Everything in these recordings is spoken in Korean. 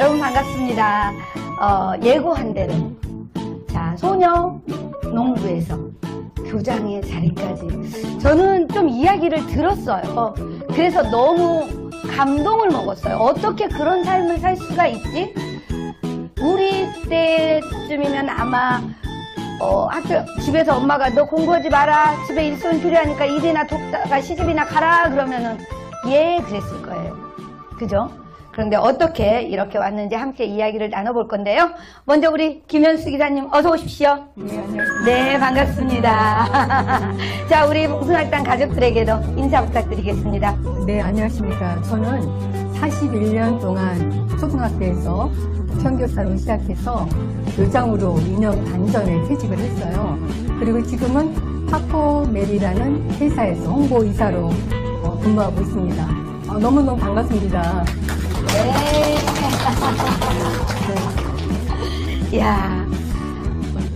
여러분 반갑습니다. 어, 예고한 대로 자 소녀 농부에서 교장의 자리까지 저는 좀 이야기를 들었어요. 그래서 너무 감동을 먹었어요. 어떻게 그런 삶을 살 수가 있지? 우리 때쯤이면 아마 어, 학교 집에서 엄마가 너 공부하지 마라 집에 일손 필요하니까 일이나 돕다가 시집이나 가라 그러면은 예 그랬을 거예요. 그죠? 그런데 어떻게 이렇게 왔는지 함께 이야기를 나눠볼 건데요. 먼저 우리 김현수 기사님 어서 오십시오. 네, 반갑습니다. 자, 우리 봉순학당 가족들에게도 인사 부탁드리겠습니다. 네, 안녕하십니까. 저는 41년 동안 초등학교에서 평교사로 시작해서 교장으로 2년 반 전에 퇴직을 했어요. 그리고 지금은 파코멜이라는 회사에서 홍보이사로 어, 근무하고 있습니다. 어, 너무너무 반갑습니다. 네. 야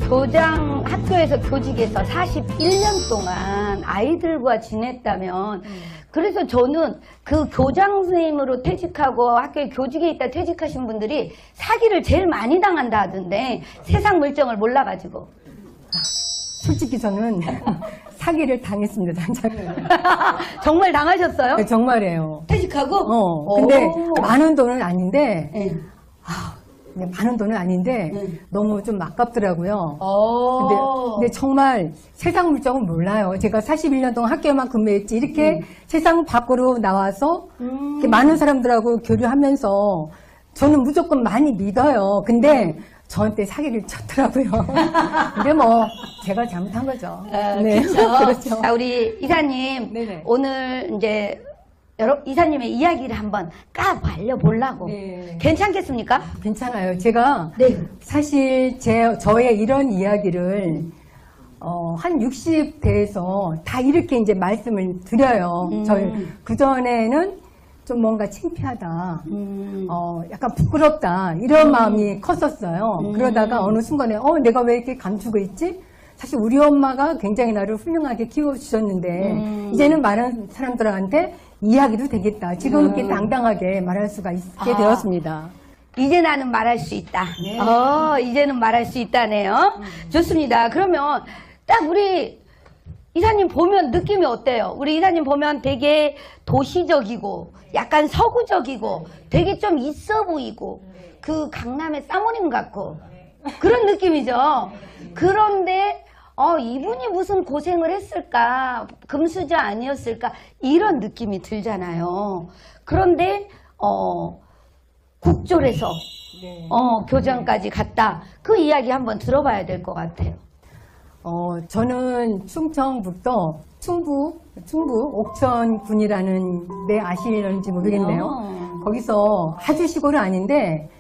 교장 학교에서 교직에서 41년 동안 아이들과 지냈다면 그래서 저는 그 교장 선생님으로 퇴직하고 학교에 교직에 있다 퇴직하신 분들이 사기를 제일 많이 당한다 하던데 세상 물정을 몰라가지고 솔직히 저는 사기를 당했습니다, 작년에. 정말 당하셨어요? 네, 정말이에요. 퇴직하고? 어, 근데 오. 많은 돈은 아닌데, 네. 네, 많은 돈은 아닌데, 네. 너무 좀 아깝더라고요. 오. 근데, 근데 정말 세상 물정은 몰라요. 제가 41년 동안 학교만 근무했지. 이렇게 세상 밖으로 나와서 음. 이렇게 많은 사람들하고 교류하면서 저는 무조건 많이 믿어요. 근데 저한테 사기를 쳤더라고요. 근데 뭐 제가 잘못한 거죠. 어, 네. 그렇죠. 그렇죠. 자, 우리 이사님 네네. 오늘 이제 여러 이사님의 이야기를 한번 까 알려보려고 네. 괜찮겠습니까? 괜찮아요. 제가 네. 사실 제 저의 이런 이야기를 어, 한 60대에서 다 이렇게 이제 말씀을 드려요. 음. 저희 그 전에는 좀 뭔가 창피하다. 음. 어, 약간 부끄럽다. 이런 마음이 컸었어요. 음. 그러다가 어느 순간에, 어, 내가 왜 이렇게 감추고 있지? 사실 우리 엄마가 굉장히 나를 훌륭하게 키워주셨는데, 음. 이제는 많은 사람들한테 이야기도 되겠다. 지금 이렇게 음. 당당하게 말할 수가 있게 아. 되었습니다. 이제 나는 말할 수 있다. 네. 어, 이제는 말할 수 있다네요. 좋습니다. 그러면 딱 우리 이사님 보면 느낌이 어때요? 우리 이사님 보면 되게 도시적이고 약간 서구적이고 되게 좀 있어 보이고 그 강남의 사모님 같고 그런 느낌이죠. 그런데 어, 이분이 무슨 고생을 했을까? 금수저 아니었을까? 이런 느낌이 들잖아요. 그런데 어, 국졸에서 어, 교장까지 갔다. 그 이야기 한번 들어봐야 될 것 같아요. 어, 저는 충청북도 충북, 충북 옥천군이라는 데 아시는지 모르겠네요. 어. 거기서 아주 시골은 아닌데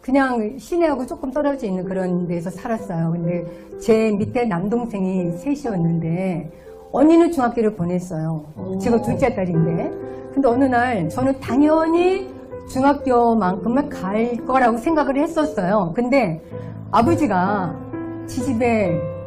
그냥 시내하고 조금 떨어져 있는 그런 데서 살았어요. 근데 제 밑에 남동생이 셋이었는데 언니는 중학교를 보냈어요. 제가 둘째 딸인데. 근데 어느 날 저는 당연히 중학교만큼은 갈 거라고 생각을 했었어요. 근데 아버지가 지집에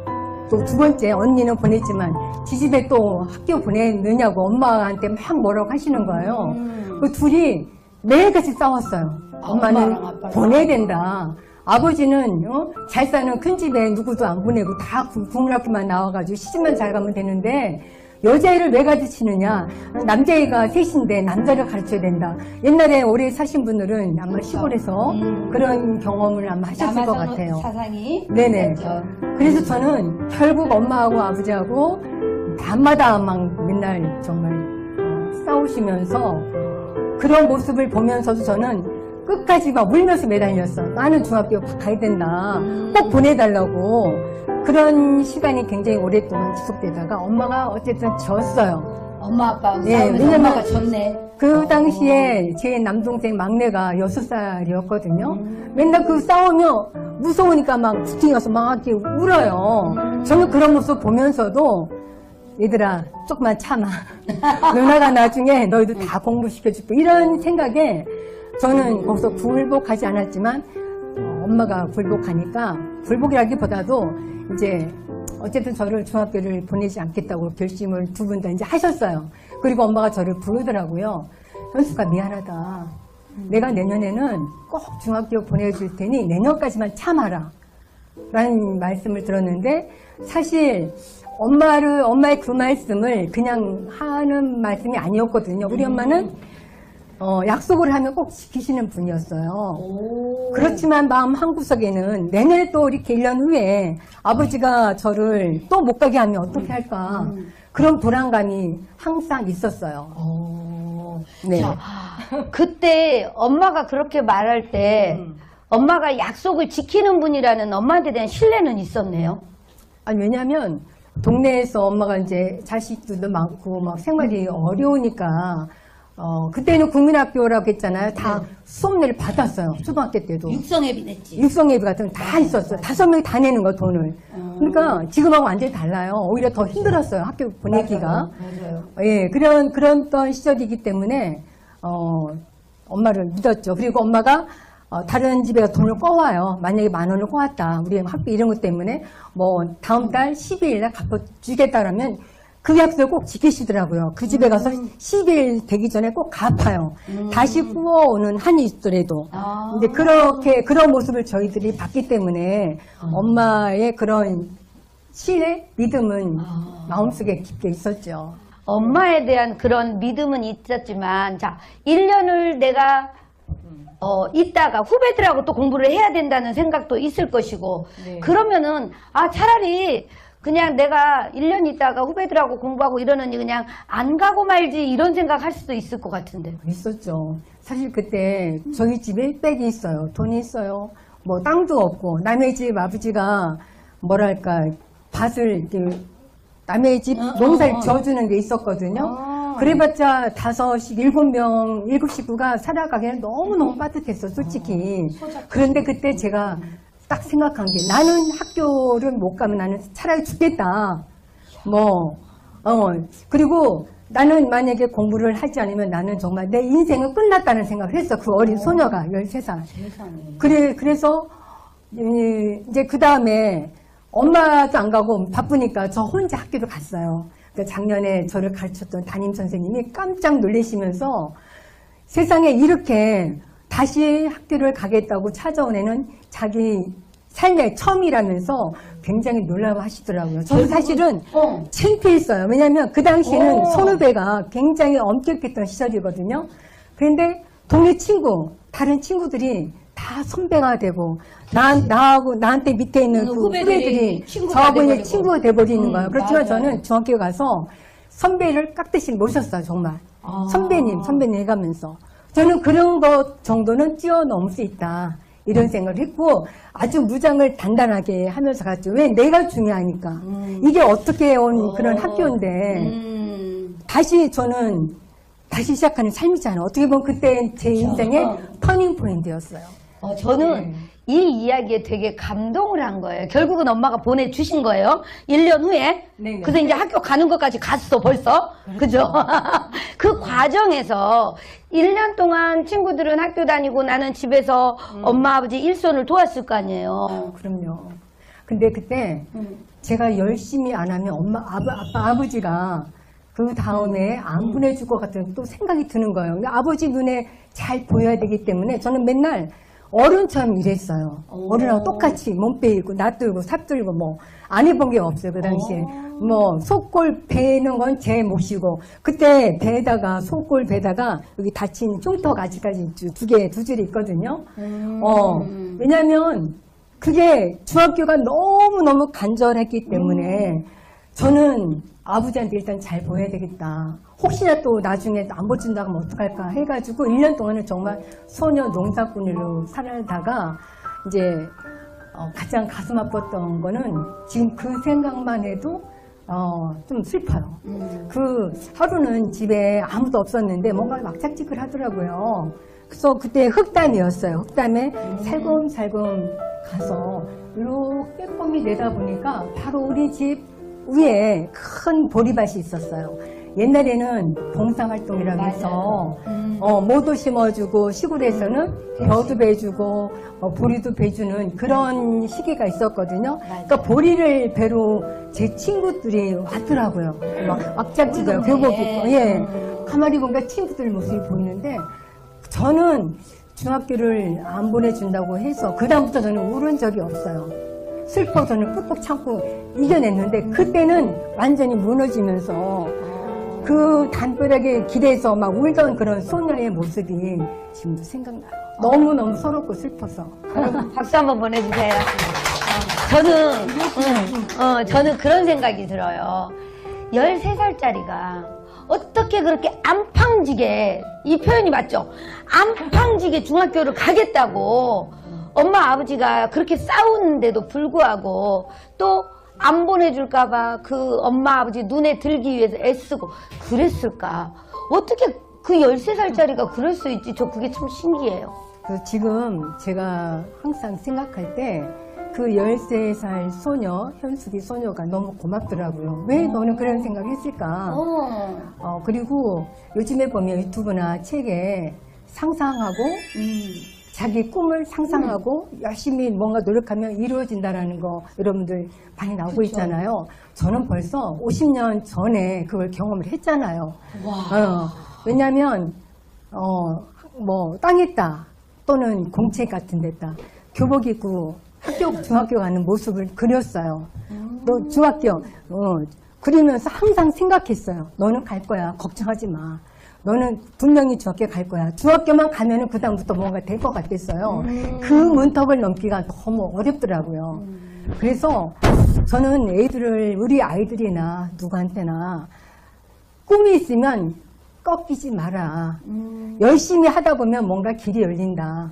또 두 번째 언니는 보냈지만 지집에 또 학교 보냈느냐고 엄마한테 막 뭐라고 하시는 거예요. 그 둘이 매일같이 싸웠어요. 엄마는 엄마랑 아빠랑. 보내야 된다. 아버지는 어? 잘 사는 큰 집에 누구도 안 보내고 다 국- 국민학교만 나와가지고 시집만 잘 가면 되는데 여자애를 왜 가르치느냐 남자애가 셋인데 남자를 가르쳐야 된다 옛날에 오래 사신 분들은 아마 시골에서 음. 그런 경험을 아마 하셨을 것 같아요 사상이 네네. 그렇죠. 그래서 저는 결국 엄마하고 아버지하고 밤마다 막 맨날 정말 어, 싸우시면서 그런 모습을 보면서도 저는 끝까지 막 울면서 매달렸어. 나는 중학교 가야 된다. 꼭 보내달라고. 그런 시간이 굉장히 오랫동안 지속되다가 엄마가 어쨌든 졌어요. 엄마 아빠 네, 싸우면서 왜냐면- 엄마가 졌네. 그 당시에 제 남동생 막내가 여섯 살이었거든요. 음. 맨날 그 싸우면 무서우니까 막 부팅해서 막 이렇게 울어요. 음. 저는 그런 모습 보면서도 얘들아 조금만 참아. 누나가 나중에 너희들 다 공부시켜줄게. 이런 생각에 저는 거기서 굴복하지 않았지만 어, 엄마가 굴복하니까 굴복이라기보다도 이제 어쨌든 저를 중학교를 보내지 않겠다고 결심을 두 분 다 이제 하셨어요. 그리고 엄마가 저를 부르더라고요. 현수가 미안하다. 내가 내년에는 꼭 중학교 보내줄 테니 내년까지만 참아라. 라는 말씀을 들었는데 사실 엄마를 엄마의 그 말씀을 그냥 하는 말씀이 아니었거든요. 우리 엄마는 어, 약속을 하면 꼭 지키시는 분이었어요. 그렇지만 마음 한구석에는 내년에 또 이렇게 1년 후에 아버지가 저를 또 못 가게 하면 어떻게 할까. 그런 불안감이 항상 있었어요. 네. 자, 그때 엄마가 그렇게 말할 때 음. 엄마가 약속을 지키는 분이라는 엄마한테 대한 신뢰는 있었네요. 아니, 왜냐면 동네에서 엄마가 이제 자식들도 많고 막 생활이 어려우니까 어, 그때는 국민학교라고 했잖아요. 다 수업료를 받았어요. 초등학교 때도. 육성회비 냈지. 육성예비 같은 거 다 있었어요. 다섯 명이 다 내는 거 돈을. 그러니까 지금하고 완전히 달라요. 오히려 더 힘들었어요. 학교 보내기가. 맞아요. 예, 그런, 그런 시절이기 때문에, 어, 엄마를 믿었죠. 그리고 엄마가, 어, 다른 집에 돈을 꺼와요. 만약에 만 원을 꺼왔다. 우리 학교 이런 것 때문에, 뭐, 다음 달 12일 날 갚아주겠다라면, 그 약속을 꼭 지키시더라고요. 그 집에 가서 10일 되기 전에 꼭 갚아요. 다시 구워오는 한이 있더라도. 아. 근데 그렇게, 그런 모습을 저희들이 봤기 때문에, 엄마의 그런 신뢰, 믿음은 아. 마음속에 깊게 있었죠. 엄마에 대한 그런 믿음은 있었지만, 자, 1년을 내가, 어, 있다가 후배들하고 또 공부를 해야 된다는 생각도 있을 것이고, 네. 그러면은, 아, 차라리 그냥 내가 1년 있다가 후배들하고 공부하고 이러느니 그냥 안 가고 말지 이런 생각 할 수도 있을 것 같은데. 있었죠. 사실 그때 저희 집에 빽이 있어요. 돈이 있어요. 뭐 땅도 없고 남의 집 아버지가 뭐랄까 밭을 이렇게 남의 집 농사를 지어주는 게 있었거든요. 그래봤자 다섯씩 일곱 명 일곱 식구가 살아가기에는 너무너무 빠듯했어 솔직히. 그런데 그때 제가 딱 생각한 게 나는 학교를 못 가면 나는 차라리 죽겠다. 뭐, 어, 그리고 나는 만약에 공부를 하지 않으면 나는 정말 내 인생은 끝났다는 생각을 했어. 그 어린 소녀가 13살. 그래, 그래서, 이- 이제 그 다음에 엄마도 안 가고 바쁘니까 저 혼자 학교를 갔어요. 그 작년에 저를 가르쳤던 담임 선생님이 깜짝 놀라시면서 세상에 이렇게 다시 학교를 가겠다고 찾아온 애는 자기 삶의 처음이라면서 굉장히 놀라워하시더라고요. 저는 사실은 어. 창피했어요. 왜냐하면 그 당시에는 오. 선후배가 굉장히 엄격했던 시절이거든요. 그런데 동네 친구, 다른 친구들이 다 선배가 되고 나, 나하고 나한테 밑에 있는 음, 그 후배들이 저하고 이제. 친구가 돼버리는 음, 거예요. 그렇지만 맞아요. 저는 중학교 가서 선배를 깍듯이 모셨어요, 정말. 아. 선배님, 선배님 해가면서. 저는 그런 것 정도는 뛰어넘을 수 있다. 이런 생각을 했고, 아주 무장을 단단하게 하면서 갔죠. 왜? 내가 중요하니까. 이게 어떻게 온 그런 학교인데, 음. 다시 저는, 다시 시작하는 삶이잖아요. 어떻게 보면 그때 제 인생의 터닝 포인트였어요. 어, 저는 이 이야기에 되게 감동을 한 거예요. 결국은 엄마가 보내주신 거예요. 1년 후에. 네 네. 그래서 이제 학교 가는 것까지 갔어, 벌써. 그죠? 그 과정에서 1년 동안 친구들은 학교 다니고 나는 집에서 엄마, 아버지 일손을 도왔을 거 아니에요. 그럼요. 근데 그때 제가 열심히 안 하면 엄마, 아버, 아빠, 아버지가 그 다음에 안 보내줄 것 같은 또 생각이 드는 거예요. 근데 아버지 눈에 잘 보여야 되기 때문에 저는 맨날 어른처럼 일했어요. 어른하고 똑같이 몸 빼이고 낯들고 삽들고 뭐 안 해본 게 없어요 그 당시에. 뭐 속골 베는 건 제 몫이고 그때 배에다가 속골 배다가 여기 다친 흉터가 아직까지 두 개 두 줄이 있거든요. 어 왜냐하면 그게 중학교가 너무 너무 간절했기 때문에 저는 아버지한테 일단 잘 보여야 되겠다. 혹시나 또 나중에 안 보준다고 하면 어떡할까 해가지고 1년 동안은 정말 소녀 농사꾼으로 살다가 이제 어, 가장 가슴 아팠던 거는 지금 그 생각만 해도 어, 좀 슬퍼요. 그 하루는 집에 아무도 없었는데 뭔가 막짝지껄 하더라고요. 그래서 그때 흑담이었어요. 흑담에 살금살금 가서 이렇게 꼼꼼히 내다 보니까 바로 우리 집 위에 큰 보리밭이 있었어요. 옛날에는 봉사활동이라고 해서 어, 모도 심어주고 시골에서는 벼도 베주고 어, 보리도 베주는 그런 시기가 있었거든요. 그러니까 보리를 베러 제 친구들이 왔더라고요. 막 왁잡지도 교복 입고. 예. 가만히 보니까 친구들 모습이 보이는데 저는 중학교를 안 보내준다고 해서 그 다음부터 저는 울은 적이 없어요. 슬퍼서는 꾹꾹 참고 이겨냈는데 그때는 완전히 무너지면서 그 담벼락에 기대서 막 울던 그런 소녀의 모습이 지금도 생각나요. 너무너무 서럽고 슬퍼서. 박수 한번 보내주세요. 어, 저는, 음, 어, 저는 그런 생각이 들어요. 13살짜리가 어떻게 그렇게 안팡지게, 이 표현이 맞죠? 안팡지게 중학교를 가겠다고 엄마 아버지가 그렇게 싸우는데도 불구하고 또 안 보내줄까봐 그 엄마 아버지 눈에 들기 위해서 애쓰고 그랬을까? 어떻게 그 13살짜리가 그럴 수 있지? 저 그게 참 신기해요. 그 지금 제가 항상 생각할 때 그 13살 소녀, 현숙이 소녀가 너무 고맙더라고요. 왜 너는 그런 생각을 했을까? 어. 어, 그리고 요즘에 보면 유튜브나 책에 상상하고 자기 꿈을 상상하고 열심히 뭔가 노력하면 이루어진다라는 거 여러분들 많이 나오고 있잖아요. 저는 벌써 50년 전에 그걸 경험을 했잖아요. 어, 왜냐하면 어, 뭐 땅에 따 또는 공책 같은 데다 교복 입고 학교 중학교 가는 모습을 그렸어요. 또 중학교 어, 그리면서 항상 생각했어요. 너는 갈 거야. 걱정하지 마. 너는 분명히 중학교 갈 거야. 중학교만 가면은 그 다음부터 뭔가 될 것 같았어요. 그 문턱을 넘기가 너무 어렵더라고요. 그래서 저는 애들을 우리 아이들이나 누구한테나 꿈이 있으면 꺾이지 마라. 열심히 하다 보면 뭔가 길이 열린다.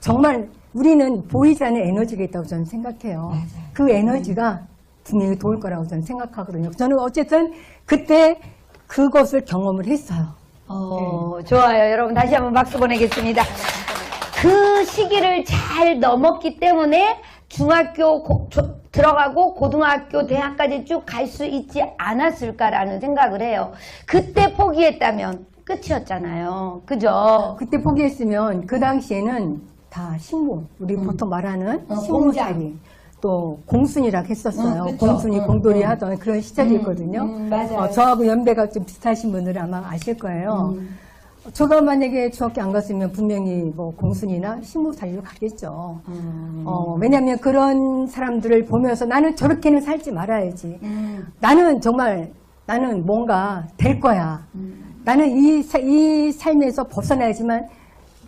정말 우리는 보이지 않는 에너지가 있다고 저는 생각해요. 그 에너지가 분명히 도울 거라고 저는 생각하거든요. 저는 어쨌든 그때 그것을 경험을 했어요. 어, 좋아요. 여러분 다시 한번 박수 보내겠습니다. 그 시기를 잘 넘었기 때문에 중학교 고- 조- 들어가고 고등학교, 대학까지 쭉 갈 수 있지 않았을까라는 생각을 해요. 그때 포기했다면 끝이었잖아요. 그죠? 그때 포기했으면 그 당시에는 다 신고 우리 보통 말하는 어, 신고살이 또 공순이라고 했었어요. 어, 그쵸. 공순이 어, 공돌이 어. 하던 그런 시절이었거든요. 음, 맞아요. 어, 저하고 연배가 좀 비슷하신 분들은 아마 아실 거예요. 제가 만약에 중학교 안 갔으면 분명히 뭐 공순이나 신고살이로 가겠죠. 음. 어, 왜냐하면 그런 사람들을 보면서 나는 저렇게는 살지 말아야지. 음. 나는 정말 나는 뭔가 될 거야. 나는 이, 사- 이 삶에서 벗어나야지만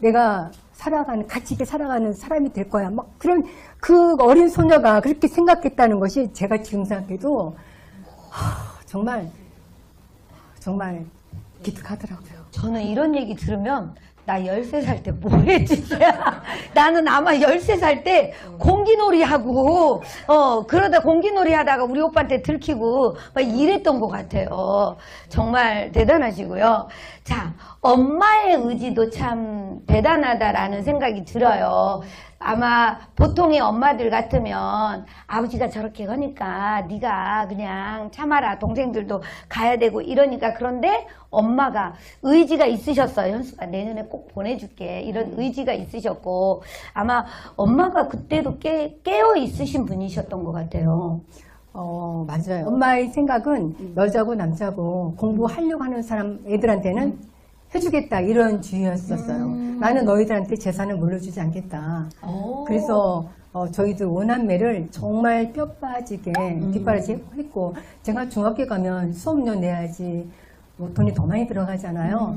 내가 살아가는, 가치 있게 살아가는 사람이 될 거야. 막 그런 그 어린 소녀가 그렇게 생각했다는 것이 제가 지금 생각해도 하, 정말, 정말 기특하더라고요. 저는 이런 얘기 들으면 나 13살 때 뭐 했지? 나는 아마 13살 때 공기놀이 하고 어 그러다 공기놀이 하다가 우리 오빠한테 들키고 막 이랬던 것 같아요. 정말 대단하시고요. 자, 엄마의 의지도 참 대단하다라는 생각이 들어요. 아마 보통의 엄마들 같으면 아버지가 저렇게 하니까 네가 그냥 참아라 동생들도 가야 되고 이러니까 그런데 엄마가 의지가 있으셨어요. 현수가 내년에 꼭 보내줄게. 이런 의지가 있으셨고 아마 엄마가 그때도 깨, 깨어 있으신 분이셨던 것 같아요. 어, 맞아요. 엄마의 생각은 여자고 남자고 공부하려고 하는 사람 애들한테는 해주겠다 이런 주의였었어요. 나는 너희들한테 재산을 물려주지 않겠다. 그래서 어, 저희들 오남매를 정말 뼈 빠지게 뒷바라지 했고 제가 중학교 가면 수업료 내야지 뭐 돈이 더 많이 들어가잖아요.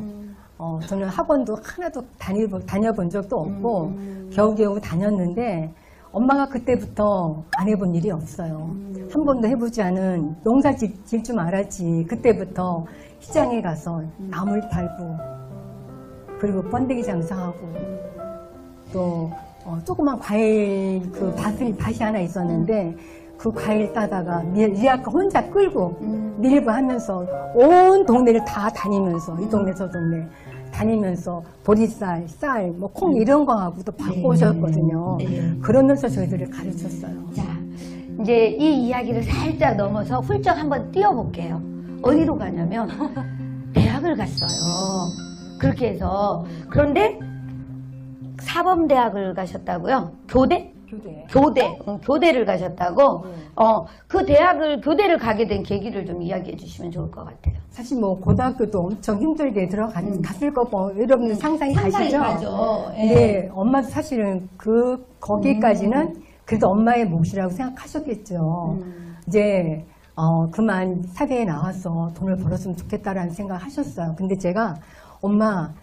어, 저는 학원도 하나도 다녀본, 다녀본 적도 없고 겨우겨우 다녔는데 엄마가 그때부터 안 해본 일이 없어요. 한 번도 해보지 않은 농사 질 줄 알았지. 그때부터 시장에 가서 나물 팔고 그리고 번데기 장사하고 또 어, 조그만 과일 그 밭을 밭이 하나 있었는데 그 과일 따다가 밀, 리아카 혼자 끌고 밀고 하면서 온 동네를 다 다니면서 이 동네 저 동네 다니면서 보리쌀, 쌀, 뭐 콩 이런 거 하고도 바꿔오셨거든요. 네. 그러면서 저희들을 가르쳤어요. 자 이제 이 이야기를 살짝 넘어서 훌쩍 한번 뛰어볼게요 어디로 가냐면 대학을 갔어요 그렇게 해서 그런데 사범대학을 가셨다고요? 교대? 교대. 교대, 응, 교대를 가셨다고. 네. 어, 그 대학을 교대를 가게 된 계기를 좀 이야기해 주시면 좋을 것 같아요. 사실 뭐 고등학교도 엄청 힘들게 들어갔을 거고 여러분 상상이 상상이 가시죠? 가죠. 예. 근데 엄마도 사실은 그 거기까지는 그래도 엄마의 몫이라고 생각하셨겠죠. 음. 이제 어 그만 사회에 나와서 돈을 벌었으면 좋겠다라는 생각하셨어요. 근데 제가 엄마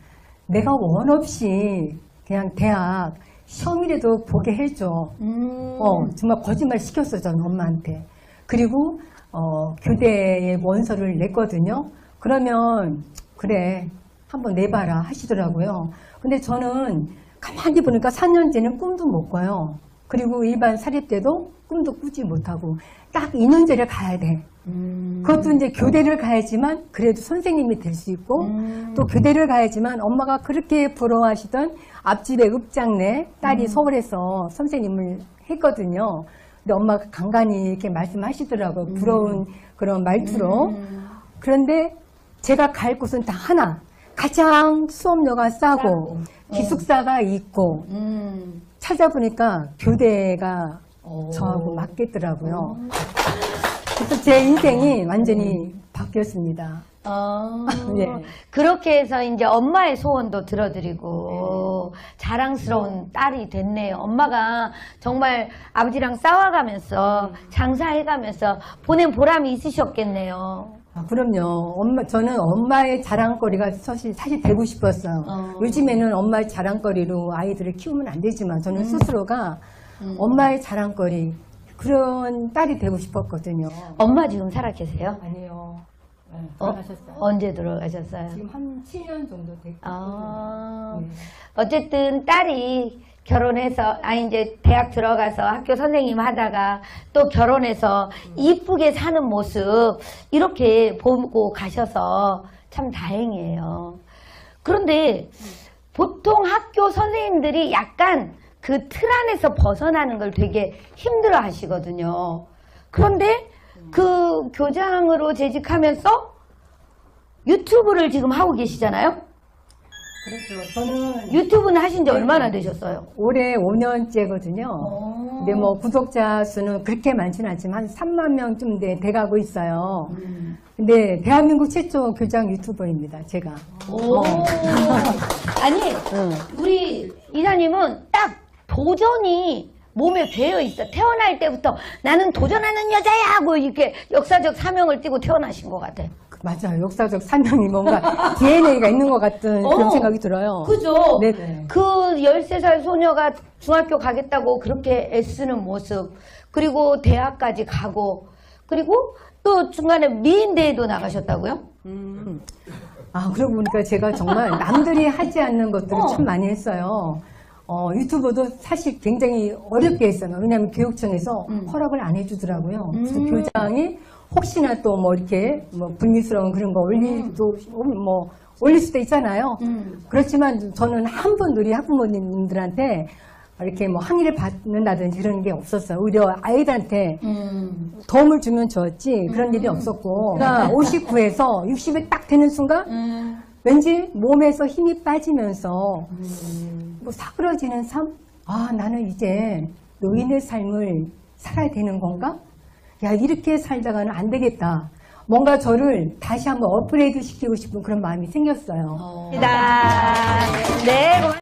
내가 원 없이 그냥 대학 시험이라도 보게 해줘. 음. 어, 정말 거짓말 시켰어요, 저는 엄마한테. 그리고, 어, 교대에 원서를 냈거든요. 그러면, 그래, 한번 내봐라 하시더라고요. 근데 저는 가만히 보니까 4년제는 꿈도 못 꿔요. 그리고 일반 사립대도 꿈도 꾸지 못하고, 딱 2년제를 가야 돼. 음. 그것도 이제 교대를 가야지만 그래도 선생님이 될 수 있고 음. 또 교대를 가야지만 엄마가 그렇게 부러워하시던 앞집의 읍장내 음. 딸이 서울에서 선생님을 했거든요. 근데 엄마가 간간히 이렇게 말씀하시더라고요. 부러운 그런 말투로. 음. 그런데 제가 갈 곳은 다 하나. 가장 수업료가 싸고 싸고. 기숙사가 있고 음. 찾아보니까 교대가 오. 저하고 맞겠더라고요. 그래서 제 인생이 완전히 바뀌었습니다. 어, 예. 그렇게 해서 이제 엄마의 소원도 들어드리고 자랑스러운 딸이 됐네요. 엄마가 정말 아버지랑 싸워가면서 장사해가면서 보낸 보람이 있으셨겠네요. 아, 그럼요. 엄마, 저는 엄마의 자랑거리가 사실, 사실 되고 싶었어요. 어. 요즘에는 엄마의 자랑거리로 아이들을 키우면 안 되지만 저는 스스로가 음. 엄마의 자랑거리, 그런 딸이 되고 싶었거든요. 엄마 지금 살아 계세요? 아니요. 네, 어, 돌아가셨어요. 언제 돌아가셨어요? 지금 한 7년 정도 됐고. 아, 네. 어쨌든 딸이 결혼해서 아 이제 대학 들어가서 학교 선생님 하다가 또 결혼해서 이쁘게 사는 모습 이렇게 보고 가셔서 참 다행이에요. 그런데 보통 학교 선생님들이 약간 그 틀 안에서 벗어나는 걸 되게 힘들어 하시거든요. 그런데 그 교장으로 재직하면서 유튜브를 지금 하고 계시잖아요. 그렇죠. 저는 유튜브는 하신 지 얼마나 되셨어요? 올해 5년째거든요. 근데 뭐 구독자 수는 그렇게 많지는 않지만 한 3만 명쯤 돼, 돼가고 있어요. 근데 대한민국 최초 교장 유튜버입니다, 제가. 오. 아니, 우리 이사님은 딱 도전이 몸에 배어 있어. 태어날 때부터 나는 도전하는 여자야! 하고 이렇게 역사적 사명을 띠고 태어나신 것 같아요. 맞아요. 역사적 사명이 뭔가 DNA가 있는 것 같은 그런 어. 생각이 들어요. 그죠? 네네. 그 13살 소녀가 중학교 가겠다고 그렇게 애쓰는 모습, 그리고 대학까지 가고, 그리고 또 중간에 미인대회도 나가셨다고요? 아, 그러고 보니까 제가 정말 남들이 하지 않는 것들을 어. 참 많이 했어요. 어, 유튜버도 사실 굉장히 어렵게 했어요. 왜냐하면 교육청에서 허락을 안 해주더라고요. 그래서 음. 교장이 혹시나 또 뭐 이렇게 뭐 불미스러운 그런 거 올리도 뭐 올릴 수도 있잖아요. 음. 그렇지만 저는 한 번도 우리 학부모님들한테 이렇게 뭐 항의를 받는다든지 그런 게 없었어요. 오히려 아이들한테 음. 도움을 주면 좋았지 그런 일이 없었고 제가 59에서 60에 딱 되는 순간 음. 왠지 몸에서 힘이 빠지면서 뭐 사그러지는 삶? 아 나는 이제 노인의 삶을 살아야 되는 건가? 야 이렇게 살다가는 안 되겠다. 뭔가 저를 다시 한번 업그레이드 시키고 싶은 그런 마음이 생겼어요. 네, 고맙습니다.